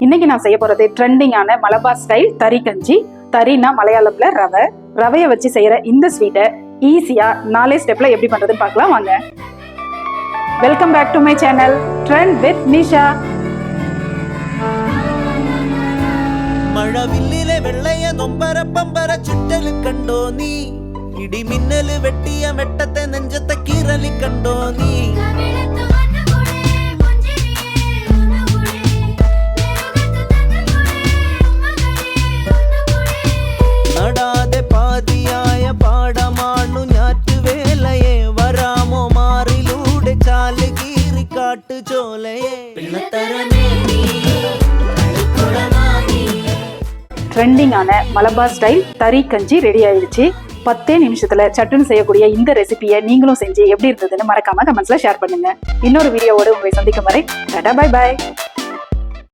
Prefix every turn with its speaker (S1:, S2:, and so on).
S1: இன்னைக்கு நான் செய்ய போறது ட்ரெண்டிங்கான மலபார் ஸ்டைல் தறி கஞ்சி தறினா மலையாளம்ல ரவை. ரவையை வச்சு செய்யற இந்த ஸ்வீட்டை ஈஸியா நாலே ஸ்டெப்ல எப்படி பண்றதுன்னு பார்க்கலாம் வாங்க. Welcome back to my channel trend with Nisha
S2: மழவில்லிலே வெள்ளைய
S3: நொம்பர பம்பர சுட்டலு கண்டோ நீ? இடி மின்னலு வெட்டிய வெட்டத்தை நெஞ்சத்தை கீரலி கண்டோ நீ? காட்டு
S1: ட்ரெண்டிங்கான மலபார் ஸ்டைல் தறி கஞ்சி ரெடி ஆயிடுச்சு. பத்தே நிமிஷத்துல சட்டுன்னு செய்யக்கூடிய இந்த ரெசிபியை நீங்களும் செஞ்சு எப்படி இருந்ததுன்னு மறக்காம கமெண்ட்ஸ்ல ஷேர் பண்ணுங்க. இன்னொரு வீடியோவோட உங்களை சந்திக்கும் வரை டாடா பை பாய்